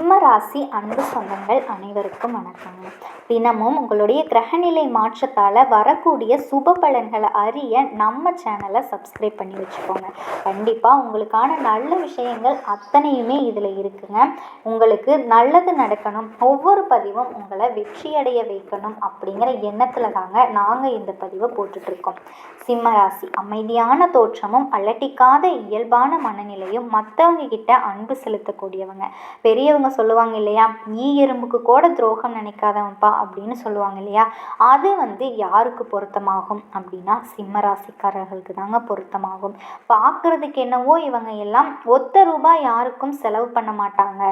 சிம்ம ராசி அன்பு சொந்தங்கள் அனைவருக்கும் வணக்கங்க. தினமும் உங்களுடைய கிரகநிலை மாற்றத்தால் வரக்கூடிய சுப பலன்களை அறிய நம்ம சேனலை சப்ஸ்கிரைப் பண்ணி வச்சுக்கோங்க. கண்டிப்பாக உங்களுக்கான நல்ல விஷயங்கள் அத்தனையுமே இதில் இருக்குங்க. உங்களுக்கு நல்லது நடக்கணும். ஒவ்வொரு பதிவும் உங்களை வெற்றியடைய வைக்கணும் அப்படிங்கிற எண்ணத்தில் தாங்க நாங்கள் இந்த பதிவை போட்டுட்ருக்கோம். சிம்ம ராசி அமைதியான தோற்றமும் அலட்டிக்காத இயல்பான மனநிலையும் மற்றவங்க கிட்ட அன்பு செலுத்தக்கூடியவங்க. பெரியவங்க சொல்லுவாங்க இல்லையா? ஈ எறும்புக்கு கூட துரோகம் நினைக்காதவன்ப்பா அப்படின்னு சொல்லுவாங்க இல்லையா? அது வந்து யாருக்கு பொருத்தமாகும் அப்படின்னா சிம்ம ராசிக்காரர்களுக்கு தாங்க பொருத்தமாகும். பார்க்குறதுக்கு என்னவோ இவங்க எல்லாம் ஒத்த ரூபாய் யாருக்கும் செலவு பண்ண மாட்டாங்க.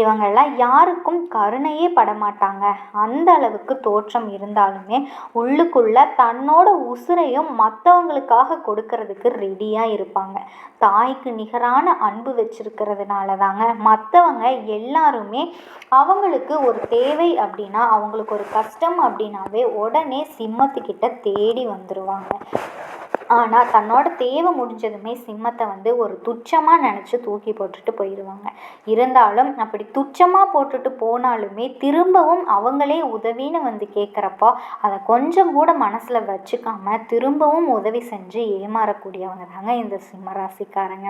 இவங்கெல்லாம் யாருக்கும் கருணையே பட மாட்டாங்க. அந்த அளவுக்கு தோற்றம் இருந்தாலுமே உள்ளுக்குள்ள தன்னோட உசுரையும் மற்றவங்களுக்காக கொடுக்கறதுக்கு ரெடியாக இருப்பாங்க. தாய்க்கு நிகரான அன்பு வச்சிருக்கிறதுனால தாங்க மற்றவங்க எல்லாருமே அவங்களுக்கு ஒரு தேவை அப்படின்னா அவங்களுக்கு ஒரு கஷ்டம் அப்படின்னாவே உடனே சிம்மத்துக்கிட்ட தேடி வந்துடுவாங்க ஆனால் தன்னோட தேவை முடிஞ்சதுமே சிம்மத்தை வந்து ஒரு துச்சமாக நினச்சி தூக்கி போட்டுட்டு போயிடுவாங்க இருந்தாலும் அப்படி துச்சமாக போட்டுட்டு போனாலுமே திரும்பவும் அவங்களே உதவின்னு வந்து கேட்குறப்போ அதை கொஞ்சம் கூட மனசில் வச்சுக்காம திரும்பவும் உதவி செஞ்சு ஏமாறக்கூடியவங்க தாங்க இந்த சிம்மராசிக்காரங்க.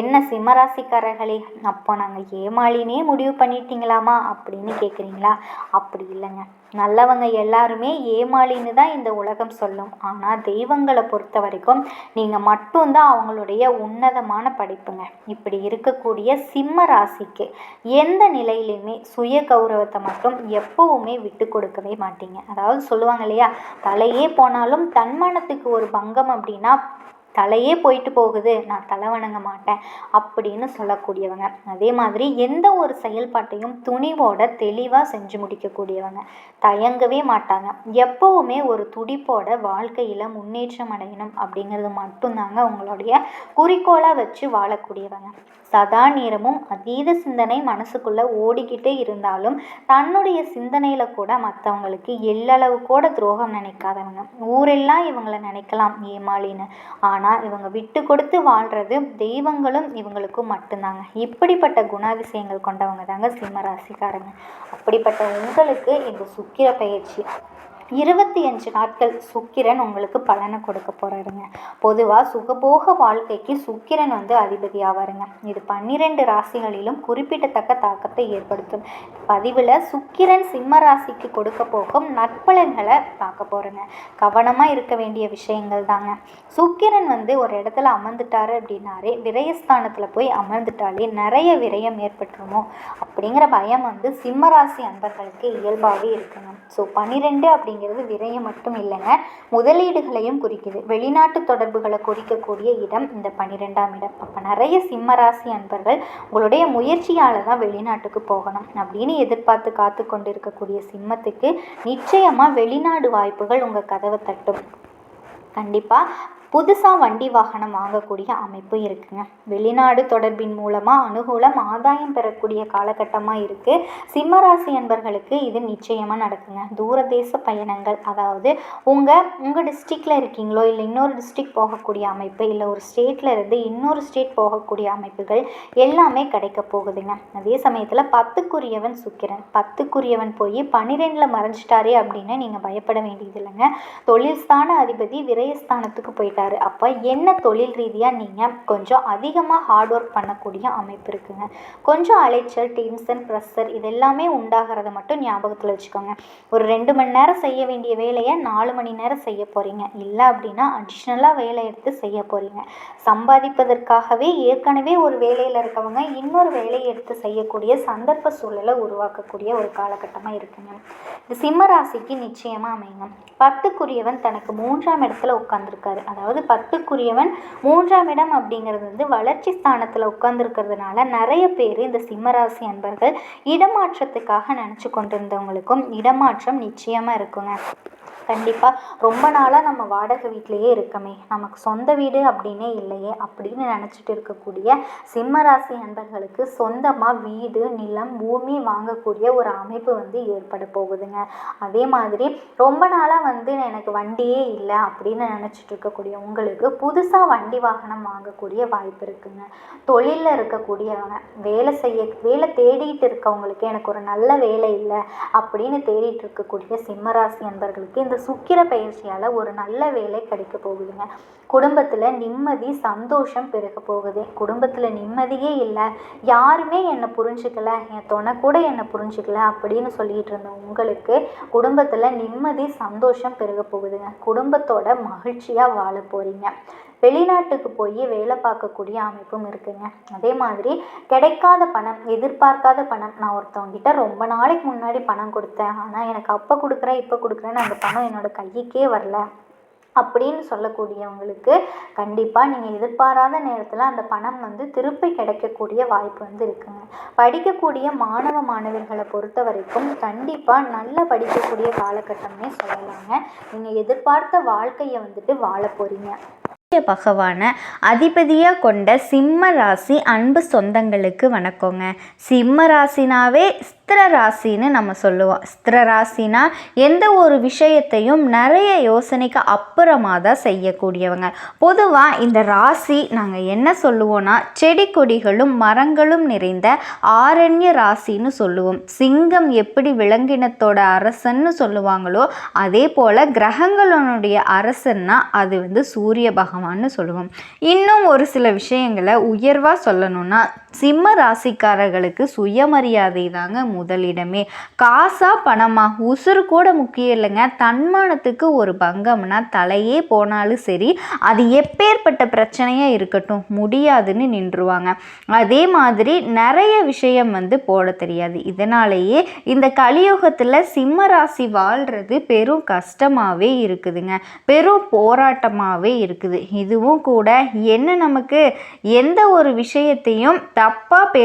என்ன சிம்மராசிக்காரர்களே அப்போ நாங்கள் ஏமாளினே முடிவு பண்ணிட்டீங்களாமா அப்படின்னு கேட்குறீங்களா அப்படி இல்லைங்க. நல்லவங்க எல்லாருமே ஏமாளின்னு தான் இந்த உலகம் சொல்லும். ஆனால் தெய்வங்களை பொறுத்த வரைக்கும் நீங்கள் மட்டும்தான் அவங்களுடைய உன்னதமான படைப்புங்க. இப்படி இருக்கக்கூடிய சிம்ம ராசிக்கு எந்த நிலையிலையுமே சுய கௌரவத்தை மட்டும் எப்பவுமே விட்டு கொடுக்கவே மாட்டீங்க. அதாவது சொல்லுவாங்க இல்லையா தலையே போனாலும் தன்மானத்துக்கு ஒரு பங்கம் அப்படின்னா தலையே போயிட்டு போகுது நான் தலை வணங்க மாட்டேன் அப்படின்னு சொல்லக்கூடியவங்க. அதே மாதிரி எந்த ஒரு செயல்பாட்டையும் துணிவோட தெளிவாக செஞ்சு முடிக்கக்கூடியவங்க. தயங்கவே மாட்டாங்க. எப்போவுமே ஒரு துடிப்போட வாழ்க்கையில் முன்னேற்றம் அடையணும் அப்படிங்கிறது மட்டும்தாங்க அவங்களுடைய குறிக்கோளாக வச்சு வாழக்கூடியவங்க. சதா நேரமும் அதீத சிந்தனை மனசுக்குள்ளே ஓடிக்கிட்டே இருந்தாலும் தன்னுடைய சிந்தனையில் கூட மற்றவங்களுக்கு எல்லளவு கூட துரோகம் நினைக்காதவங்க. ஊரெல்லாம் இவங்களை நினைக்கலாம் ஏமாளின்னு. ஆனால் இவங்க விட்டு கொடுத்து வாழ்கிறது தெய்வங்களும் இவங்களுக்கும் மட்டும்தாங்க. இப்படிப்பட்ட குணாதிசயங்கள் கொண்டவங்க தாங்க சிம்ம ராசிக்காரங்க. அப்படிப்பட்ட உங்களுக்கு இந்த சுக்கிர பயிற்சி. இருபத்தி அஞ்சு நாட்கள் சுக்கிரன் உங்களுக்கு பலனை கொடுக்க போகிறாருங்க பொதுவாக சுகபோக வாழ்க்கைக்கு சுக்கிரன் வந்து அதிபதி ஆவாருங்க இது பன்னிரெண்டு ராசிகளிலும் குறிப்பிடத்தக்க தாக்கத்தை ஏற்படுத்தும். பதிவில் சுக்கிரன் சிம்ம ராசிக்கு கொடுக்க போகும் நற்பலன்களை பார்க்க போகிறேங்க கவனமாக இருக்க வேண்டிய விஷயங்கள் தாங்க. சுக்கிரன் வந்து ஒரு இடத்துல அமர்ந்துட்டாரு அப்படின்னாரே விரயஸ்தானத்தில் போய் அமர்ந்துட்டாலே நிறைய விரயம் ஏற்பட்டுருமோ? அப்படிங்கிற பயம் வந்து சிம்ம ராசி அன்பர்களுக்கு இயல்பாகவே இருக்கணும். ஸோ பன்னிரெண்டு அப்படிங்கிறது விரயம் மட்டும் இல்லைங்க முதலீடுகளையும் குறிக்குது. வெளிநாட்டு தொடர்புகளை குறிக்கக்கூடிய இடம் இந்த பன்னிரெண்டாம் இடம். அப்போ நிறைய சிம்மராசி அன்பர்கள் உங்களுடைய முயற்சியால் தான் வெளிநாட்டுக்கு போகணும் அப்படின்னு எதிர்பார்த்து காத்து கொண்டு இருக்கக்கூடிய சிம்மத்துக்கு நிச்சயமாக வெளிநாடு வாய்ப்புகள் உங்கள் கதவை தட்டும். கண்டிப்பாக புதுசாக வண்டி வாகனம் வாங்கக்கூடிய அமைப்பு இருக்குங்க. வெளிநாடு தொடர்பின் மூலமாக அனுகூலம் ஆதாயம் பெறக்கூடிய காலகட்டமாக இருக்குது சிம்மராசி அன்பர்களுக்கு இது நிச்சயமாக நடக்குங்க. தூரதேச பயணங்கள் அதாவது உங்கள் உங்கள் டிஸ்ட்ரிக்டில் இருக்கீங்களோ இல்லை இன்னொரு டிஸ்ட்ரிக் போகக்கூடிய அமைப்பு இல்லை ஒரு ஸ்டேட்டில் இருந்து இன்னொரு ஸ்டேட் போகக்கூடிய அமைப்புகள் எல்லாமே கிடைக்க போகுதுங்க. அதே சமயத்தில் பத்துக்குரியவன் சுக்கிரன். பத்துக்குரியவன் போய் பன்னிரெண்டில் மறைஞ்சிட்டாரே அப்படின்னு நீங்கள் பயப்பட வேண்டியது இல்லைங்க தொழில் ஸ்தான அதிபதி விரயஸ்தானத்துக்கு போயிட்டு சொல்லிட்டாரு. அப்போ என்ன தொழில் ரீதியாக நீங்கள் கொஞ்சம் அதிகமாக ஹார்ட் ஒர்க் பண்ணக்கூடிய அமைப்பு இருக்குங்க. கொஞ்சம் அலைச்சல் டென்ஷன் ப்ரெஷர் இது எல்லாமே உண்டாகிறத மட்டும் ஞாபகத்தில் வச்சுக்கோங்க. ஒரு ரெண்டு மணி நேரம் செய்ய வேண்டிய வேலையை நாலு மணி நேரம் செய்ய போகிறீங்க இல்லை அப்படின்னா அடிஷ்னலாக வேலை எடுத்து செய்ய போகிறீங்க சம்பாதிப்பதற்காகவே ஏற்கனவே ஒரு வேலையில் இருக்கவங்க இன்னொரு வேலையை எடுத்து செய்யக்கூடிய சந்தர்ப்ப சூழலை உருவாக்கக்கூடிய ஒரு காலகட்டமாக இருக்குங்க. இந்த சிம்ம ராசிக்கு நிச்சயமாக அமைங்க பத்துக்குரியவன் தனக்கு மூன்றாம் இடத்துல உட்காந்துருக்காரு அதாவது அதாவது பத்துக்குரியவன் மூன்றாம் இடம் அப்படிங்கிறது வந்து வளர்ச்சி ஸ்தானத்தில் உட்கார்ந்துருக்கிறதுனால நிறைய பேர் இந்த சிம்மராசி அன்பர்கள் இடமாற்றத்துக்காக நினச்சி கொண்டிருந்தவங்களுக்கும் இடமாற்றம் நிச்சயமாக இருக்குங்க. கண்டிப்பாக ரொம்ப நாளாக நம்ம வாடகை வீட்டிலையே இருக்கமே. நமக்கு சொந்த வீடு அப்படின்னே இல்லையே. அப்படின்னு நினச்சிட்டு இருக்கக்கூடிய சிம்ம ராசி அன்பர்களுக்கு சொந்தமாக வீடு நிலம் பூமி வாங்கக்கூடிய ஒரு அமைப்பு வந்து ஏற்பட போகுதுங்க. அதே மாதிரி ரொம்ப நாளாக வந்து எனக்கு வண்டியே இல்லை அப்படின்னு நினச்சிட்டு இருக்கக்கூடிய உங்களுக்கு புதுசாக வண்டி வாகனம் வாங்கக்கூடிய வாய்ப்பு இருக்குங்க. தொழிலில் இருக்கக்கூடியவங்க வேலை செய்ய வேலை தேடிட்டு இருக்கவங்களுக்கு எனக்கு ஒரு நல்ல வேலை இல்லை அப்படின்னு தேடிட்டு இருக்கக்கூடிய சிம்மராசி அன்பர்களுக்கு இந்த சுக்கிர பயிற்சியால் ஒரு நல்ல வேலை கிடைக்க போகுதுங்க. குடும்பத்தில் நிம்மதி சந்தோஷம் பெருக போகுது. குடும்பத்தில் நிம்மதியே இல்லை. யாருமே என்னை புரிஞ்சுக்கல. என் துணை கூட என்னை புரிஞ்சுக்கல அப்படின்னு சொல்லிட்டு இருந்த உங்களுக்கு குடும்பத்தில் நிம்மதி சந்தோஷம் பெருக போகுதுங்க. குடும்பத்தோட மகிழ்ச்சியாக வாழ போகிறீங்க வெளிநாட்டுக்கு போய் வேலை பார்க்கக்கூடிய அமைப்பும் இருக்குங்க. அதே மாதிரி கிடைக்காத பணம் எதிர்பார்க்காத பணம் நான் ஒருத்தவங்கிட்ட ரொம்ப நாளைக்கு முன்னாடி பணம் கொடுத்தேன். ஆனால் எனக்கு அப்போ கொடுக்குறேன் இப்போ கொடுக்குறேன்னு அந்த பணம் என்னோடய கைக்கே வரல. அப்படின்னு சொல்லக்கூடியவங்களுக்கு கண்டிப்பாக நீங்கள் எதிர்பாராத நேரத்தில் அந்த பணம் வந்து திருப்பி கிடைக்கக்கூடிய வாய்ப்பு வந்து இருக்குங்க. படிக்கக்கூடிய மாணவ மாணவிகளை பொறுத்த வரைக்கும் கண்டிப்பாக நல்லா படிக்கக்கூடிய காலகட்டம்னே சொல்லலாங்க. நீங்கள் எதிர்பார்த்த வாழ்க்கையை வந்துட்டு வாழ போகிறீங்க சூரிய பகவானை அதிபதியாக கொண்ட சிம்ம ராசி அன்பு சொந்தங்களுக்கு வணக்கங்க. சிம்ம ராசினாவே ஸ்திர ராசின்னு நம்ம சொல்லுவோம். ஸ்திர ராசினா எந்த ஒரு விஷயத்தையும் நிறைய யோசனைக்கு அப்புறமா தான் செய்யக்கூடியவங்க. பொதுவாக இந்த ராசி நாங்கள் என்ன சொல்லுவோன்னா செடி கொடிகளும் மரங்களும் நிறைந்த ஆரண்ய ராசின்னு சொல்லுவோம். சிங்கம் எப்படி விலங்கினத்தோட அரசன்னு சொல்லுவாங்களோ அதே போல் கிரகங்களுடைய அரசன்னா அது வந்து சூரிய பகவான்னு சொல்லுவோம். இன்னும் ஒரு சில விஷயங்களை உயர்வாக சொல்லணும்னா சிம்ம ராசிக்காரர்களுக்கு சுயமரியாதை தாங்க முதலிடமே. காசா பணமா? உசுறு கூட முக்கியம் இல்லைங்க. தன்மானத்துக்கு ஒரு பங்கம்னா தலையே போனாலும் சரி அது எப்பேற்பட்ட பிரச்சனையாக இருக்கட்டும் முடியாதுன்னு நின்றுவாங்க அதே மாதிரி நிறைய விஷயம் வந்து போட தெரியாது. இதனாலேயே இந்த கலியுகத்தில் சிம்ம ராசி வாழ்கிறது பெரும் கஷ்டமாகவே இருக்குதுங்க. பெரும் போராட்டமாகவே இருக்குது. இதுவும் கூட என்ன நமக்கு எந்த ஒரு விஷயத்தையும் தப்பாக பே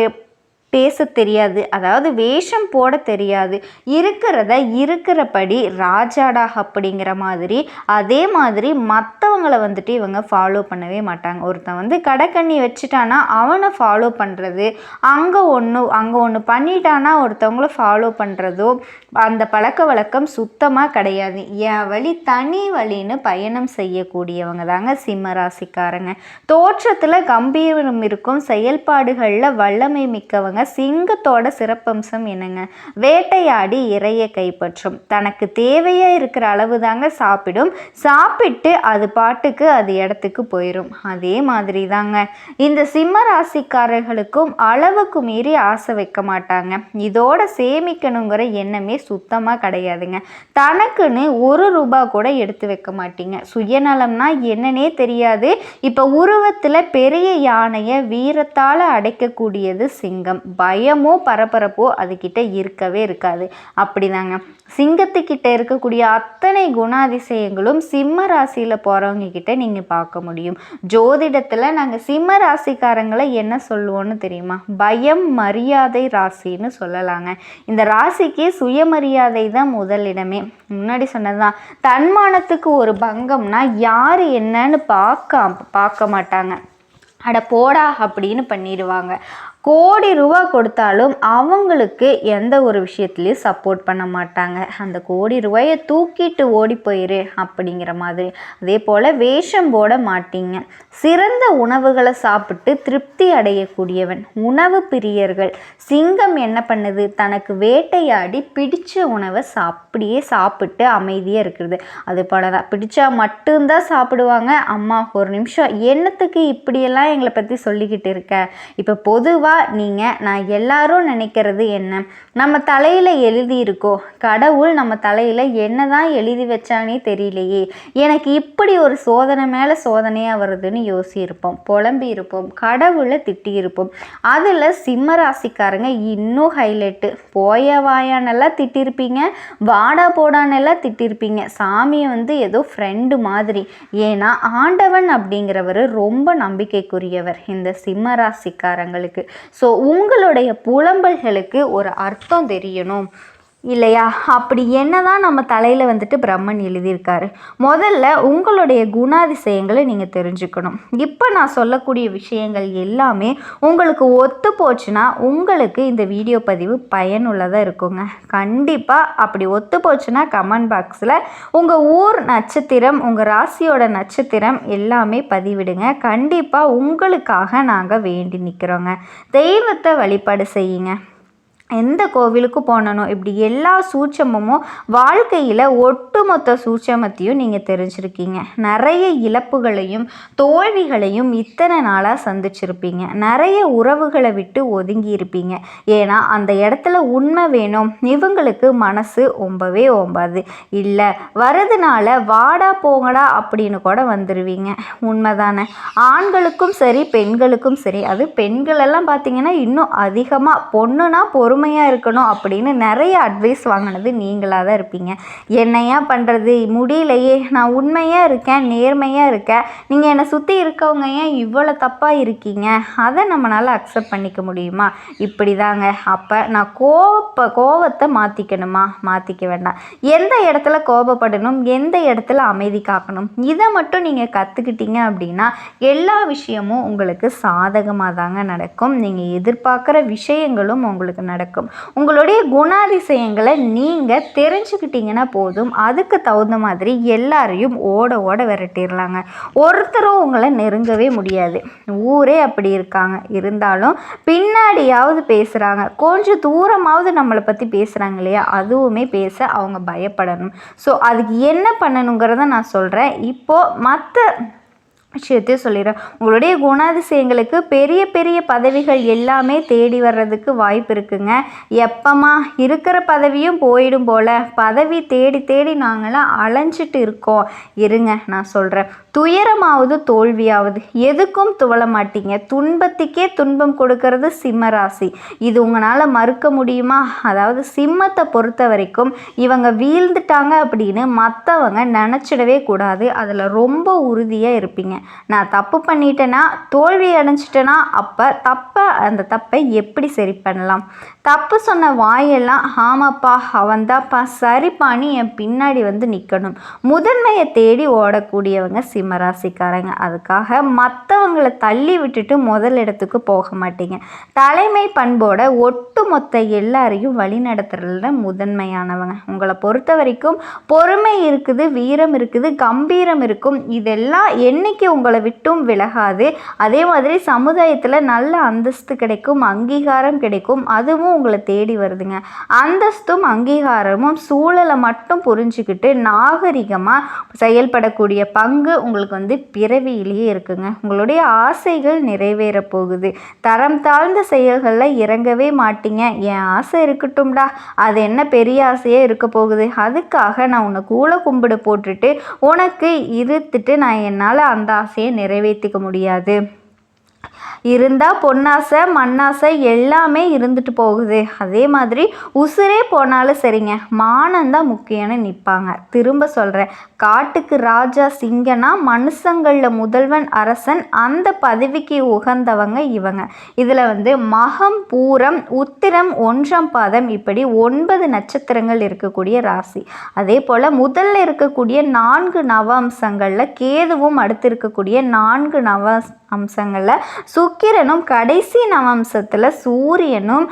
பேச தெரியாது. அதாவது வேஷம் போட தெரியாது. இருக்கிறத இருக்கிறபடி ராஜாடா அப்படிங்கிற மாதிரி அதே மாதிரி மற்றவங்களை வந்துட்டு இவங்க ஃபாலோ பண்ணவே மாட்டாங்க. ஒருத்தன் வந்து கடைக்கண்ணி வச்சுட்டானா அவனை ஃபாலோ பண்ணுறது அங்கே ஒன்று அங்கே ஒன்று பண்ணிட்டானா ஒருத்தவங்கள ஃபாலோ பண்ணுறதோ அந்த பழக்க வழக்கம் சுத்தமாக கிடையாது. என் வழி தனி வழின்னு பயணம் செய்யக்கூடியவங்க தாங்க சிம்ம ராசிக்காரங்க தோற்றத்தில் கம்பீரம் இருக்கும் செயல்பாடுகளில் வல்லமை மிக்கவங்க சிங்கத்தோட சிறப்பம்சம் என்னங்க? வேட்டையாடி இறைய கைப்பற்றும். தனக்கு தேவையாக இருக்கிற அளவு தாங்க சாப்பிடும். சாப்பிட்டு அது பாட்டுக்கு அது இடத்துக்கு போயிடும் அதே மாதிரி தாங்க. இந்த சிம்ம ராசிக்காரர்களுக்கும் அளவுக்கு மீறி ஆசை வைக்க மாட்டாங்க. இதோட சேமிக்கணுங்கிற எண்ணமே சுத்தமாக கிடையாதுங்க. தனக்குன்னு ஒரு ரூபா கூட எடுத்து வைக்க மாட்டீங்க. சுயநலம்னா என்னன்னே தெரியாது. இப்போ உருவத்தில் பெரிய யானையை வீரத்தால் அடைக்கக்கூடியது சிங்கம். பயமோ பரபரப்போ அதுக்கிட்ட இருக்கவே இருக்காது. அப்படிதாங்க. சிங்கத்துக்கிட்ட இருக்கக்கூடிய அத்தனை குணாதிசயங்களும் சிம்ம ராசியில் போகிறவங்க கிட்ட நீங்கள் பார்க்க முடியும். ஜோதிடத்தில் நாங்கள் சிம்ம ராசிக்காரங்களை என்ன சொல்லுவோன்னு தெரியுமா? பயம் மரியாதை ராசின்னு சொல்லலாங்க. இந்த ராசிக்கு சுயமரியாதை தான் முதலிடமே. முன்னாடி சொன்னதுதான். தன்மானத்துக்கு ஒரு பங்கம்னா யார் என்னன்னு பார்க்க பார்க்க மாட்டாங்க. அட போடா அப்படின்னு பண்ணிடுவாங்க. கோடி ரூபா கொடுத்தாலும் அவங்களுக்கு எந்த ஒரு விஷயத்துலையும் சப்போர்ட் பண்ண மாட்டாங்க. அந்த கோடி ரூபாயை தூக்கிட்டு ஓடி போயிரு அப்படிங்கிற மாதிரி. அதே போல் வேஷம் போட மாட்டீங்க. சிறந்த உணவுகளை சாப்பிட்டு திருப்தி அடையக்கூடியவன் உணவு பிரியர்கள். சிங்கம் என்ன பண்ணுது? தனக்கு வேட்டையாடி பிடிச்ச உணவை அப்படியே சாப்பிட்டு அமைதியாக இருக்கிறது. அது போல தான் பிடிச்சா மட்டும்தான் சாப்பிடுவாங்க. அம்மா ஒரு நிமிஷம் என்னத்துக்கு இப்படியெல்லாம் எங்களை பற்றி சொல்லிக்கிட்டு இருக்க? இப்போ பொதுவாக நீங்கள் நான் எல்லாரும் நினைக்கிறது என்ன? நம்ம தலையில் எழுதி இருக்கோ? கடவுள் நம்ம தலையில் என்ன தான் எழுதி வச்சானே தெரியலையே. எனக்கு இப்படி ஒரு சோதனை மேலே சோதனையாக வருதுன்னு யோசியிருப்போம். புலம்பி இருப்போம். கடவுளை திட்டியிருப்போம் அதில் சிம்ம ராசிக்காரங்க இன்னும் ஹைலைட்டு போய வாயானெல்லாம் திட்டிருப்பீங்க வாடா போடானெல்லாம் திட்டிருப்பீங்க. சாமியை வந்து ஏதோ ஃப்ரெண்டு மாதிரி. ஏன்னா ஆண்டவன் அப்படிங்கிறவர் ரொம்ப நம்பிக்கைக்குரியவர் இந்த சிம்ம ராசிக்காரங்களுக்கு. ஸோ உங்களுடைய புலம்பல்களுக்கு ஒரு அர்த்தம் தெரியணும். இல்லையா? அப்படி என்னதான் நம்ம தலையில் வந்துட்டு பிரம்மன் எழுதியிருக்காரு. முதல்ல உங்களுடைய குணாதிசயங்களை நீங்கள் தெரிஞ்சுக்கணும். இப்போ நான் சொல்லக்கூடிய விஷயங்கள் எல்லாமே உங்களுக்கு ஒத்து போச்சுன்னா உங்களுக்கு இந்த வீடியோ பதிவு பயனுள்ளதாக இருக்குங்க. கண்டிப்பாக அப்படி ஒத்து போச்சுன்னா கமெண்ட் பாக்ஸில் உங்கள் ஊர் நட்சத்திரம் உங்கள் ராசியோட நட்சத்திரம் எல்லாமே பதிவிடுங்க. கண்டிப்பாக உங்களுக்காக நாங்கள் வேண்டி நிற்கிறோங்க தெய்வத்தை வழிபாடு செய்யுங்க. எந்த கோவிலுக்கு போனணும் இப்படி எல்லா சூட்சமும் வாழ்க்கையில் ஒட்டுமொத்த சூட்சமத்தையும் நீங்கள் தெரிஞ்சிருக்கீங்க. நிறைய இழப்புகளையும் தோல்விகளையும் இத்தனை நாளாக சந்திச்சிருப்பீங்க. நிறைய உறவுகளை விட்டு ஒதுங்கி இருப்பீங்க. ஏன்னா அந்த இடத்துல உண்மை வேணும். இவங்களுக்கு மனசு ஒம்பவே ஒம்பாது. இல்லை வரதுனால வாடா போங்கடா அப்படின்னு கூட வந்துடுவீங்க உண்மைதானே? ஆண்களுக்கும் சரி பெண்களுக்கும் சரி அது பெண்களெல்லாம் பார்த்தீங்கன்னா இன்னும் அதிகமாக பொண்ணுனா பொறுமையாக இருக்கணும் அப்படின்னு நிறைய அட்வைஸ் வாங்கினது நீங்களாக தான் இருப்பீங்க. என்னையா பண்ணுறது முடியலையே. நான் உண்மையாக இருக்கேன் நேர்மையாக இருக்கேன். நீங்கள் என்னை சுற்றி இருக்கவங்க ஏன் இவ்வளோ தப்பாக இருக்கீங்க? அதை நம்மளால் அக்செப்ட் பண்ணிக்க முடியுமா? இப்படி தாங்க அப்போ நான் கோப்ப கோபத்தை மாற்றிக்கணுமா மாற்றிக்க வேண்டாம். எந்த இடத்துல கோபப்படணும்? எந்த இடத்துல அமைதி காக்கணும்? இதை மட்டும் நீங்கள் கற்றுக்கிட்டீங்க அப்படின்னா எல்லா விஷயமும் உங்களுக்கு சாதகமாக தாங்க நடக்கும். நீங்கள் எதிர்பார்க்குற விஷயங்களும் உங்களுக்கு நடக்கும். உங்களுடைய குணாதிசயங்களை நீங்கள் தெரிஞ்சுக்கிட்டீங்கன்னா போதும். அதுக்கு தகுந்த மாதிரி எல்லாரையும் ஓட ஓட விரட்டிடலாங்க ஒருத்தரும் உங்களை நெருங்கவே முடியாது. ஊரே அப்படி இருக்காங்க. இருந்தாலும் பின்னாடியாவது பேசுகிறாங்க கொஞ்சம் தூரமாவது நம்மளை பற்றி பேசுகிறாங்க இல்லையா? அதுவுமே பேச அவங்க பயப்படணும். ஸோ அதுக்கு என்ன பண்ணணுங்கிறத நான் சொல்கிறேன் இப்போது மற்ற விஷயத்தையும் சொல்லிடுறேன். உங்களுடைய குணாதிசயங்களுக்கு பெரிய பெரிய பதவிகள் எல்லாமே தேடி வர்றதுக்கு வாய்ப்பு இருக்குங்க. எப்பமா இருக்கிற பதவியும் போயிடும் போல். பதவி தேடி தேடி நாங்களாம் அலைஞ்சிட்டு இருக்கோம். இருங்க நான் சொல்கிறேன் துயரமாவது தோல்வியாவது எதுக்கும் துவள மாட்டீங்க. துன்பத்துக்கே துன்பம் கொடுக்கறது சிம்ம ராசி இது உங்களால் மறுக்க முடியுமா? அதாவது சிம்மத்தை பொறுத்த வரைக்கும் இவங்க வீழ்ந்துட்டாங்க அப்படின்னு மற்றவங்க நினச்சிடவே கூடாது. அதில் ரொம்ப உறுதியாக இருப்பீங்க. நான் தப்பு பண்ணிட்டேன்னா தோல்வி அடைஞ்சிட்டேன்னா அப்போ தப்பை அந்த தப்பை எப்படி சரி பண்ணலாம்? தப்பு சொன்ன வாயெல்லாம் ஆமாப்பா அவன்தாப்பா சரிப்பான்னு என் பின்னாடி வந்து நிற்கணும் முதன்மையை தேடி ஓடக்கூடியவங்க சிம்மராசிக்காரங்க. அதுக்காக மற்றவங்களை தள்ளி விட்டுட்டு முதல் இடத்துக்கு போக மாட்டீங்க. தலைமை பண்போட ஒட்டுமொத்த எல்லாரையும் வழிநடத்துறதுல முதன்மையானவங்க. உங்களை பொறுத்த வரைக்கும் பொறுமை இருக்குது வீரம் இருக்குது கம்பீரம் இருக்கும். இதெல்லாம் என்னைக்கு உங்களை விட்டும் விலகாது. அதே மாதிரி சமுதாயத்தில் நல்ல அந்தஸ்து கிடைக்கும் அங்கீகாரம் கிடைக்கும். அதுவும் உங்களை தேடி வருதுங்க. அந்தஸ்தும் அங்கீகாரமும் சூழலை மட்டும் புரிஞ்சுக்கிட்டு நாகரிகமாக செயல்படக்கூடிய பங்கு உங்களுக்கு வந்து பிறவியிலேயே இருக்குங்க. உங்களுடைய ஆசைகள் நிறைவேற போகுது. தரம் தாழ்ந்த செயல்களில் இறங்கவே மாட்டீங்க. என் ஆசை இருக்கட்டும்டா. அது என்ன பெரிய ஆசையே இருக்க போகுது? அதுக்காக நான் உன்னை கூல கும்பிடு போட்டுட்டு உனக்கு இருத்துட்டு நான் என்னால் அந்த ஆசையை நிறைவேற்றிக்க முடியாது. இருந்தால் பொன்னாசை மண்ணாசை எல்லாமே இருந்துட்டு போகுது. அதே மாதிரி உசுரே போனாலும் சரிங்க. மானந்தான் முக்கியம்னு நிற்பாங்க திரும்ப சொல்கிறேன் காட்டுக்கு ராஜா சிங்கனா மனுஷங்களில் முதல்வன் அரசன் அந்த பதவிக்கு உகந்தவங்க இவங்க. இதில் வந்து மகம் பூரம் உத்திரம் ஒன்றாம் பாதம் இப்படி ஒன்பது நட்சத்திரங்கள் இருக்கக்கூடிய ராசி. அதே போல் முதல்ல இருக்கக்கூடிய நான்கு நவ அம்சங்களில் கேதுவும் அடுத்து இருக்கக்கூடிய நான்கு நவ அம்சங்களில். சுக்கிரனும் கடைசி நவம்சத்தில் சூரியனும்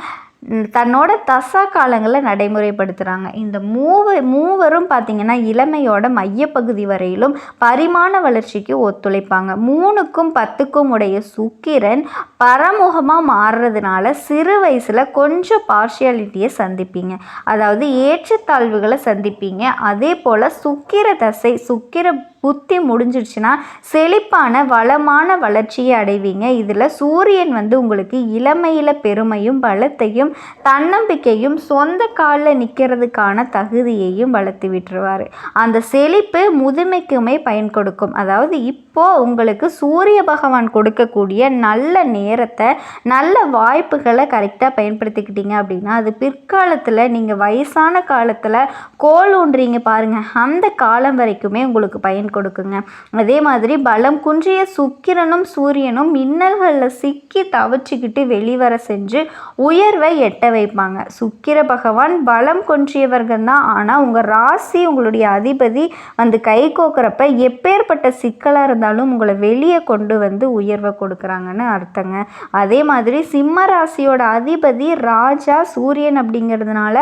தன்னோட தசா காலங்களில் நடைமுறைப்படுத்துகிறாங்க இந்த மூவ மூவரும் பார்த்திங்கன்னா இளமையோட மையப்பகுதி வரையிலும் பரிமாண வளர்ச்சிக்கு ஒத்துழைப்பாங்க. மூணுக்கும் பத்துக்கும் உடைய சுக்கிரன் பரமுகமாக மாறுறதுனால சிறு வயசில் கொஞ்சம் பார்ஷியாலிட்டியை சந்திப்பீங்க. அதாவது ஏற்றத்தாழ்வுகளை சந்திப்பீங்க. அதே போல் சுக்கிர தசை சுக்கிர புத்தி முடிஞ்சிடுச்சுன்னா செழிப்பான வளமான வளர்ச்சியை அடைவீங்க. இதில் சூரியன் வந்து உங்களுக்கு இளமையில் பெருமையும் பலத்தையும் தன்னம்பிக்கையும் சொந்த காலில் நிற்கிறதுக்கான தகுதியையும் வளர்த்து விட்டுருவார். அந்த செழிப்பு முதுமைக்குமே பயன் கொடுக்கும். அதாவது இப்போது உங்களுக்கு சூரிய பகவான் கொடுக்கக்கூடிய நல்ல நேரத்தை நல்ல வாய்ப்புகளை கரெக்டாக பயன்படுத்திக்கிட்டீங்க அப்படின்னா அது பிற்காலத்தில் நீங்கள் வயசான காலத்தில் கோல் ஊன்றீங்க பாருங்கள் அந்த காலம் வரைக்குமே உங்களுக்கு பயன் கொடுக்குங்க. அதே மாதிரி பலம் குன்றிய சுக்கிரனும் சூரியனும் மின்னல்களில் சிக்கி தவிச்சுக்கிட்டு வெளிவர செஞ்சு உயர்வை எட்ட வைப்பாங்க. சுக்கிர பகவான் பலம் கொன்றியவர்கள் தான். ஆனால் உங்கள் ராசி உங்களுடைய அதிபதி வந்து கை கோக்குறப்ப எப்பேற்பட்ட சிக்கலாக இருந்தாலும் உங்களை வெளியே கொண்டு வந்து உயர்வை கொடுக்குறாங்கன்னு அர்த்தங்க. அதே மாதிரி சிம்ம ராசியோட அதிபதி ராஜா சூரியன் அப்படிங்கிறதுனால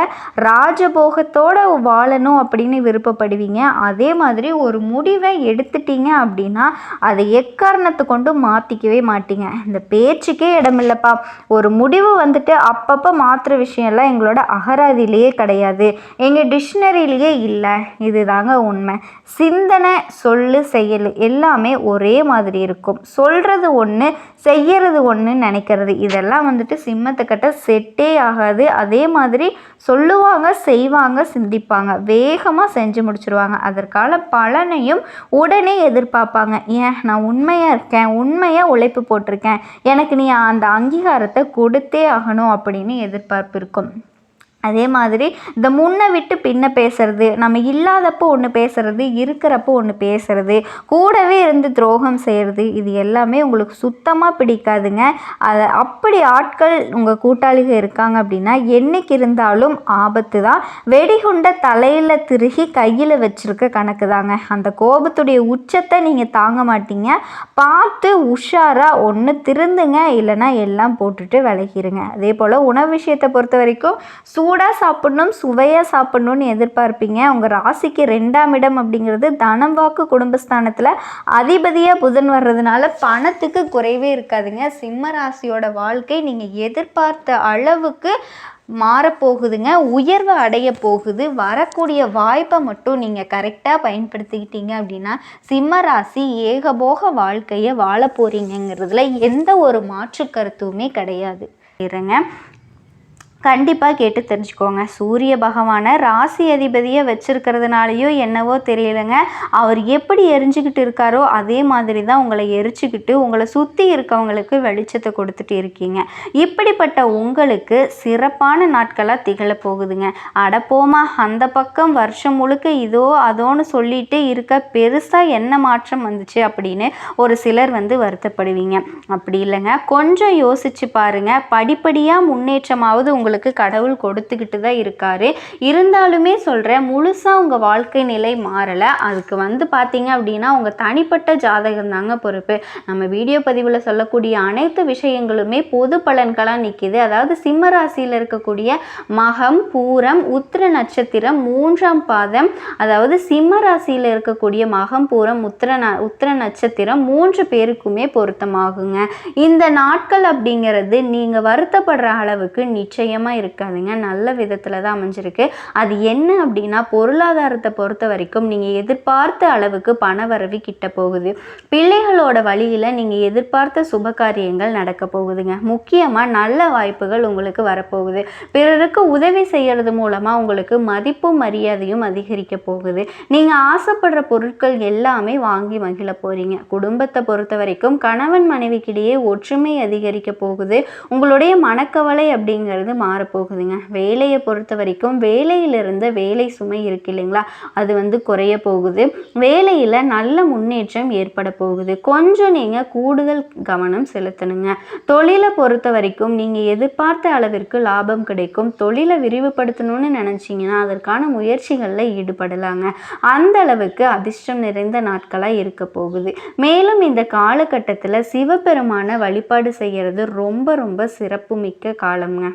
ராஜபோகத்தோட வாழணும் அப்படின்னு விருப்பப்படுவீங்க. அதே மாதிரி ஒரு முடிவு எடுத்துட்டீங்க அப்படின்னா அதை எக்காரணத்தை கொண்டு மாற்றிக்கவே மாட்டீங்க. இந்த பேச்சுக்கே இடமில்லப்பா. ஒரு முடிவு வந்துட்டு அப்பப்போ மாற்றுற விஷயம்லாம் எங்களோட அகராதியிலேயே கிடையாது. எங்கள் டிக்ஷனரியிலேயே இல்லை. இதுதாங்க உண்மை. சிந்தனை சொல்லு செயல் எல்லாமே ஒரே மாதிரி இருக்கும். சொல்கிறது ஒன்று செய்யறது ஒன்று நினைக்கிறது. இதெல்லாம் வந்துட்டு சிம்மத்துக்கிட்ட செட்டே ஆகாது. அதே மாதிரி சொல்லுவாங்க செய்வாங்க சிந்திப்பாங்க. வேகமாக செஞ்சு முடிச்சிருவாங்க. அதற்கான பலனையும் உடனே எதிர்பார்ப்பாங்க. ஏன் நான் உண்மையாக இருக்கேன் உண்மையாக உழைப்பு போட்டிருக்கேன். எனக்கு நீ அந்த அங்கீகாரத்தை கொடுத்தே ஆகணும் அப்படின்னு எதிர்பார்ப்பு இருக்கும். அதே மாதிரி இந்த முன்னை விட்டு பின்ன பேசுறது நம்ம இல்லாதப்போ ஒன்று பேசுறது இருக்கிறப்போ ஒன்று பேசுறது கூடவே இருந்து துரோகம் செய்கிறது இது எல்லாமே உங்களுக்கு சுத்தமாக பிடிக்காதுங்க. அதை அப்படி ஆட்கள் உங்கள் கூட்டாளிகள் இருக்காங்க அப்படின்னா என்னைக்கு இருந்தாலும் ஆபத்து தான் வெடிகுண்ட தலையில் திருகி கையில் வச்சிருக்க கணக்கு தாங்க அந்த கோபத்துடைய உச்சத்தை நீங்கள் தாங்க மாட்டீங்க. பார்த்து உஷாராக ஒன்று திருந்துங்க இல்லைன்னா எல்லாம் போட்டுட்டு விலகிருங்க. அதே போல் உணவு விஷயத்தை பொறுத்த வரைக்கும் சூ சூடாக சாப்பிடணும் சுவையாக சாப்பிடணும்னு எதிர்பார்ப்பீங்க. உங்கள் ராசிக்கு ரெண்டாம் இடம் அப்படிங்கிறது தனம் வாக்கு குடும்பஸ்தானத்தில் அதிபதியாக புதன் வர்றதுனால பணத்துக்கு குறைவே இருக்காதுங்க. சிம்ம ராசியோட வாழ்க்கை நீங்கள் எதிர்பார்த்த அளவுக்கு மாறப்போகுதுங்க. உயர்வு அடைய போகுது. வரக்கூடிய வாய்ப்பை மட்டும் நீங்கள் கரெக்டாக பயன்படுத்திக்கிட்டீங்க அப்படின்னா சிம்ம ராசி ஏகபோக வாழ்க்கையை வாழ போகிறீங்கிறதுல எந்த ஒரு மாற்று கருத்துமே கிடையாது. இருங்க. கண்டிப்பாக கேட்டு தெரிஞ்சுக்கோங்க. சூரிய பகவானை ராசி அதிபதியை வச்சுருக்கிறதுனாலையோ என்னவோ தெரியலங்க. அவர் எப்படி எரிஞ்சுக்கிட்டு இருக்காரோ அதே மாதிரி தான் உங்களை எரிச்சுக்கிட்டு உங்களை சுற்றி இருக்கவங்களுக்கு வெளிச்சத்தை கொடுத்துட்டு இருக்கீங்க. இப்படிப்பட்ட உங்களுக்கு சிறப்பான நாட்களாக திகழ போகுதுங்க. அட போமா அந்த பக்கம் வருஷம் முழுக்க இதோ அதோன்னு சொல்லிட்டு இருக்க பெருசாக என்ன மாற்றம் வந்துச்சு அப்படின்னு ஒரு சிலர் வந்து வருத்தப்படுவீங்க. அப்படி இல்லைங்க. கொஞ்சம் யோசிச்சு பாருங்க. படிப்படியாக முன்னேற்றமாவது உங்களுக்கு கடவுள் கொடுத்துக்கிட்டு தான் இருக்காரு. இருந்தாலுமே சொல்கிறேன் முழுசாக உங்கள் வாழ்க்கை நிலை மாறலை. அதுக்கு வந்து பார்த்தீங்க அப்படின்னா உங்கள் தனிப்பட்ட ஜாதகம் தாங்க பொறுப்பு. நம்ம வீடியோ பதிவில் சொல்லக்கூடிய அனைத்து விஷயங்களுமே பொது பலன்களாக நிற்கிது அதாவது சிம்ம ராசியில் இருக்கக்கூடிய மகம் பூரம் உத்திர நட்சத்திரம் மூன்றாம் பாதம் அதாவது சிம்ம ராசியில் இருக்கக்கூடிய மகம் பூரம் உத்திர ந உத்திர நட்சத்திரம் மூன்று பேருக்குமே பொருத்தமாகுங்க. இந்த நாட்கள் அப்படிங்கிறது நீங்கள் வருத்தப்படுற அளவுக்கு நிச்சயம் நிச்சயமாக இருக்காதுங்க. நல்ல விதத்தில் தான் அமைஞ்சிருக்கு. அது என்ன அப்படின்னா பொருளாதாரத்தை பொறுத்த வரைக்கும் நீங்கள் எதிர்பார்த்த அளவுக்கு பண வரவு கிட்ட போகுது. பிள்ளைகளோட வழியில் நீங்கள் எதிர்பார்த்த சுப காரியங்கள் நடக்க போகுதுங்க. முக்கியமாக நல்ல வாய்ப்புகள் உங்களுக்கு வரப்போகுது. பிறருக்கு உதவி செய்கிறது மூலமாக உங்களுக்கு மதிப்பும் மரியாதையும் அதிகரிக்க போகுது. நீங்கள் ஆசைப்படுற பொருட்கள் எல்லாமே வாங்கி மகிழ போகிறீங்க குடும்பத்தை பொறுத்த வரைக்கும் கணவன் மனைவிக்கிடையே ஒற்றுமை அதிகரிக்க போகுது. உங்களுடைய மனக்கவலை அப்படிங்கிறது மாறப்போகுதுங்க. வேலையை பொறுத்த வரைக்கும் வேலையிலிருந்து வேலை சுமை இருக்கு இல்லைங்களா? அது வந்து குறைய போகுது. வேலையில் நல்ல முன்னேற்றம் ஏற்பட போகுது. கொஞ்சம் நீங்கள் கூடுதல் கவனம் செலுத்தணுங்க. தொழிலை பொறுத்த வரைக்கும் நீங்கள் எதிர்பார்த்த அளவிற்கு லாபம் கிடைக்கும். தொழிலை விரிவுபடுத்தணும்னு நினச்சிங்கன்னா அதற்கான முயற்சிகளில் ஈடுபடலாங்க. அந்த அளவுக்கு அதிர்ஷ்டம் நிறைந்த நாட்களாக இருக்க போகுது. மேலும் இந்த காலகட்டத்தில் சிவபெருமான வழிபாடு செய்கிறது ரொம்ப ரொம்ப சிறப்புமிக்க காலம்ங்க.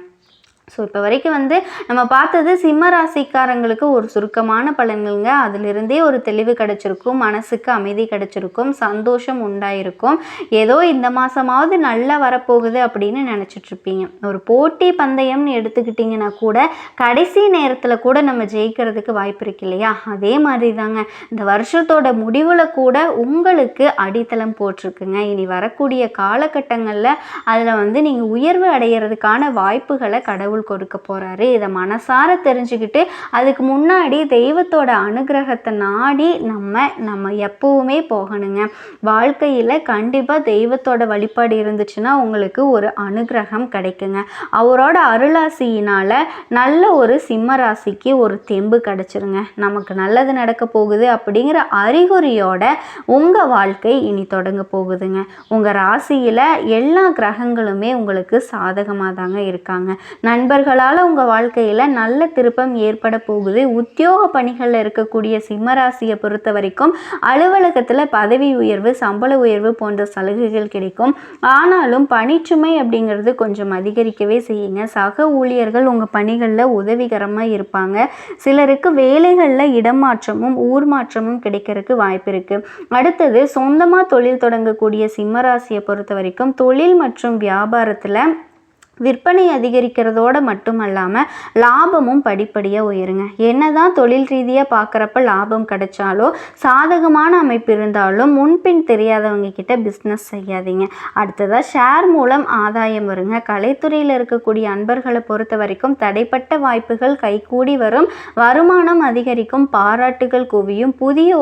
ஸோ இப்போ வரைக்கும் வந்து நம்ம பார்த்தது சிம்ம ராசிக்காரங்களுக்கு ஒரு சுருக்கமான பலன்கள்ங்க. அதிலிருந்தே ஒரு தெளிவு கிடச்சிருக்கும் மனசுக்கு அமைதி கிடைச்சிருக்கும் சந்தோஷம் உண்டாயிருக்கும். ஏதோ இந்த மாதமாவது நல்லா வரப்போகுது அப்படின்னு நினச்சிட்ருப்பீங்க. ஒரு போட்டி பந்தயம்னு எடுத்துக்கிட்டிங்கன்னா கூட கடைசி நேரத்தில் கூட நம்ம ஜெயிக்கிறதுக்கு வாய்ப்பு இருக்கு இல்லையா? அதே மாதிரி தாங்க இந்த வருஷத்தோட முடிவில் கூட உங்களுக்கு அடித்தளம் போட்டிருக்குங்க. இனி வரக்கூடிய காலகட்டங்களில் அதில் வந்து நீங்கள் உயர்வு அடையிறதுக்கான வாய்ப்புகளை கடவுள் கடவுள் கொடுக்க போகிறாரு இதை மனசார தெரிஞ்சுக்கிட்டு அதுக்கு முன்னாடி தெய்வத்தோட அனுகிரகத்தை நாடி நம்ம நம்ம எப்பவுமே போகணுங்க. வாழ்க்கையில் கண்டிப்பாக தெய்வத்தோட வழிபாடு இருந்துச்சுன்னா உங்களுக்கு ஒரு அனுகிரகம் கிடைக்குங்க. அவரோட அருளாசியினால் நல்ல ஒரு சிம்ம ராசிக்கு ஒரு தெம்பு கிடச்சிருங்க. நமக்கு நல்லது நடக்க போகுது அப்படிங்கிற அறிகுறியோட உங்கள் வாழ்க்கை இனி தொடங்க போகுதுங்க. உங்கள் ராசியில் எல்லா கிரகங்களுமே உங்களுக்கு சாதகமாக தாங்க இருக்காங்க நண்பர்களால் உங்கள் வாழ்க்கையில் நல்ல திருப்பம் ஏற்பட போகுது. உத்தியோக பணிகளில் இருக்கக்கூடிய சிம்மராசியை பொறுத்த வரைக்கும் அலுவலகத்தில் பதவி உயர்வு சம்பள உயர்வு போன்ற சலுகைகள் கிடைக்கும். ஆனாலும் பணிச்சுமை அப்படிங்கிறது கொஞ்சம் அதிகரிக்கவே செய்யுங்க. சக ஊழியர்கள் உங்கள் பணிகளில் உதவிகரமாக இருப்பாங்க. சிலருக்கு வேலைகளில் இடமாற்றமும் ஊர் மாற்றமும் கிடைக்கிறதுக்கு வாய்ப்பு இருக்குது அடுத்தது சொந்தமாக தொழில் தொடங்கக்கூடிய சிம்மராசியை பொறுத்த வரைக்கும் தொழில் மற்றும் வியாபாரத்தில் விற்பனை அதிகரிக்கிறதோட மட்டும் அல்லாமல் லாபமும் படிப்படியாக உயருங்க. என்னதான் தொழில் ரீதியாக பார்க்குறப்ப லாபம் கிடைச்சாலோ சாதகமான அமைப்பு இருந்தாலும் முன்பின் தெரியாதவங்க கிட்ட பிஸ்னஸ் செய்யாதீங்க. அடுத்ததாக ஷேர் மூலம் ஆதாயம் வருங்க. கலைத்துறையில் இருக்கக்கூடிய அன்பர்களை பொறுத்த வரைக்கும் தடைப்பட்ட வாய்ப்புகள் கைகூடி வரும். வருமானம் அதிகரிக்கும். பாராட்டுகள் குவியும். புதிய